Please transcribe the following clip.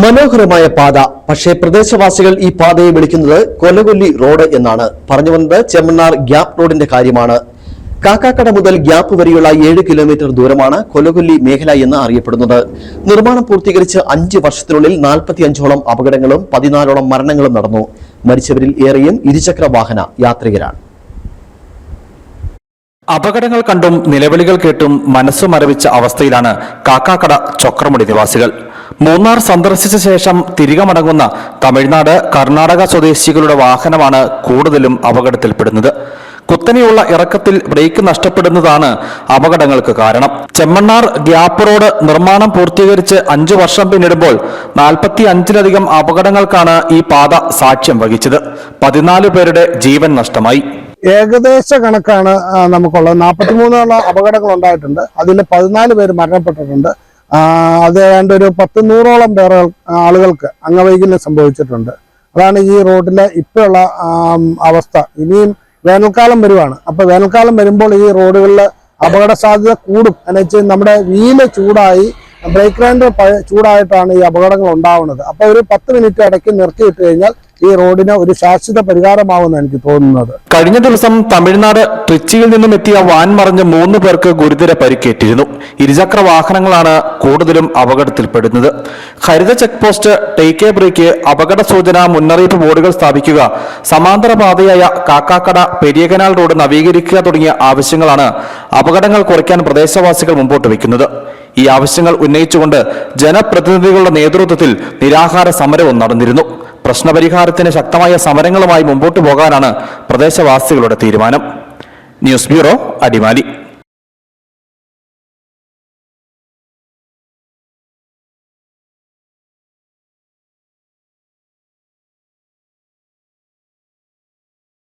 മനോഹരമായ പാത. പക്ഷേ പ്രദേശവാസികൾ ഈ പാതയെ വിളിക്കുന്നത് കൊലകൊല്ലി റോഡ് എന്നാണ്. പറഞ്ഞു വന്നത് ചെമ്മണ്ണാർ ഗ്യാപ് റോഡിന്റെ കാര്യമാണ്. കാക്കാക്കട മുതൽ ഗ്യാപ്പ് വരെയുള്ള ഏഴ് കിലോമീറ്റർ ദൂരമാണ് കൊലകൊല്ലി മേഖല എന്ന് അറിയപ്പെടുന്നത്. നിർമ്മാണം പൂർത്തീകരിച്ച് അഞ്ച് വർഷത്തിനുള്ളിൽ നാൽപ്പത്തിയഞ്ചോളം അപകടങ്ങളും പതിനാലോളം മരണങ്ങളും നടന്നു. മരിച്ചവരിൽ ഏറെയും ഇരുചക്ര വാഹന യാത്രികരാണ്. അപകടങ്ങൾ കണ്ടും നിലവിളികൾ കേട്ടും മനസ്സു മരവിച്ച അവസ്ഥയിലാണ് കാക്കാക്കട ചൊക്രമുടി നിവാസികൾ. മൂന്നാർ സന്ദർശിച്ച ശേഷം തിരികെ മടങ്ങുന്ന തമിഴ്നാട് കർണാടക സ്വദേശികളുടെ വാഹനമാണ് കൂടുതലും അപകടത്തിൽപ്പെടുന്നത്. കുത്തനെയുള്ള ഇറക്കത്തിൽ ബ്രേക്ക് നഷ്ടപ്പെടുന്നതാണ് അപകടങ്ങൾക്ക് കാരണം. ചെമ്മണ്ണാർ ഗ്യാപ്പ് റോഡ് നിർമ്മാണം പൂർത്തീകരിച്ച് അഞ്ചു വർഷം പിന്നിടുമ്പോൾ നാൽപ്പത്തി അഞ്ചിലധികം അപകടങ്ങൾക്കാണ് ഈ പാത സാക്ഷ്യം വഹിച്ചത്. പതിനാല് പേരുടെ ജീവൻ നഷ്ടമായി. ഏകദേശ കണക്കാണ് നമുക്കുള്ളത്. നാൽപ്പത്തിമൂന്നോളം അപകടങ്ങൾ ഉണ്ടായിട്ടുണ്ട് അതിൽ പതിനാല് പേര് മരണപ്പെട്ടിട്ടുണ്ട്. അത് ഏതാണ്ട് ഒരു പത്ത് നൂറോളം പേർ ആളുകൾക്ക് അംഗവൈകല്യം സംഭവിച്ചിട്ടുണ്ട്. അതാണ് ഈ റോഡിലെ ഇപ്പോഴുള്ള അവസ്ഥ. ഇനിയും വേനൽക്കാലം വരുവാണ്. അപ്പൊ വേനൽക്കാലം വരുമ്പോൾ ഈ റോഡുകളിൽ അപകട സാധ്യത കൂടും എന്നുവെച്ചാൽ നമ്മുടെ വീൽ ചൂടായി ബ്രേക്ക് ലാൻഡ് ചൂടായിട്ടാണ് ഈ അപകടങ്ങൾ ഉണ്ടാവുന്നത്. അപ്പൊ ഒരു പത്ത് മിനിറ്റ് ഇടയ്ക്ക് നിർത്തിയിട്ട് കഴിഞ്ഞാൽ ഈ റോഡിന് ഒരു ശാശ്വത പരിഹാരമാവുമെന്ന് എനിക്ക് തോന്നുന്നത്. കഴിഞ്ഞ ദിവസം തമിഴ്നാട് ട്രിച്ചിയിൽ നിന്നും എത്തിയ വാൻ മറിഞ്ഞ് മൂന്ന് പേർക്ക് ഗുരുതര പരിക്കേറ്റിരുന്നു. ഇരുചക്ര വാഹനങ്ങളാണ് കൂടുതലും അപകടത്തിൽപ്പെടുന്നത്. ഹരിത check post take a break അപകട സൂചന മുന്നറിയിപ്പ് ബോർഡുകൾ സ്ഥാപിക്കുക സമാന്തര പാതയായ കാക്കാക്കട പെരിയകനാൽ റോഡ് നവീകരിക്കുക തുടങ്ങിയ ആവശ്യങ്ങളാണ് അപകടങ്ങൾ കുറയ്ക്കാൻ പ്രദേശവാസികൾ മുമ്പോട്ട് വയ്ക്കുന്നത്. ഈ ആവശ്യങ്ങൾ ഉന്നയിച്ചുകൊണ്ട് ജനപ്രതിനിധികളുടെ നേതൃത്വത്തിൽ നിരാഹാര സമരവും നടന്നിരുന്നു. പ്രശ്നപരിഹാരത്തിന് ശക്തമായ സമരങ്ങളുമായി മുമ്പോട്ട് പോകാനാണ് പ്രദേശവാസികളുടെ തീരുമാനം. News bureau Adimali.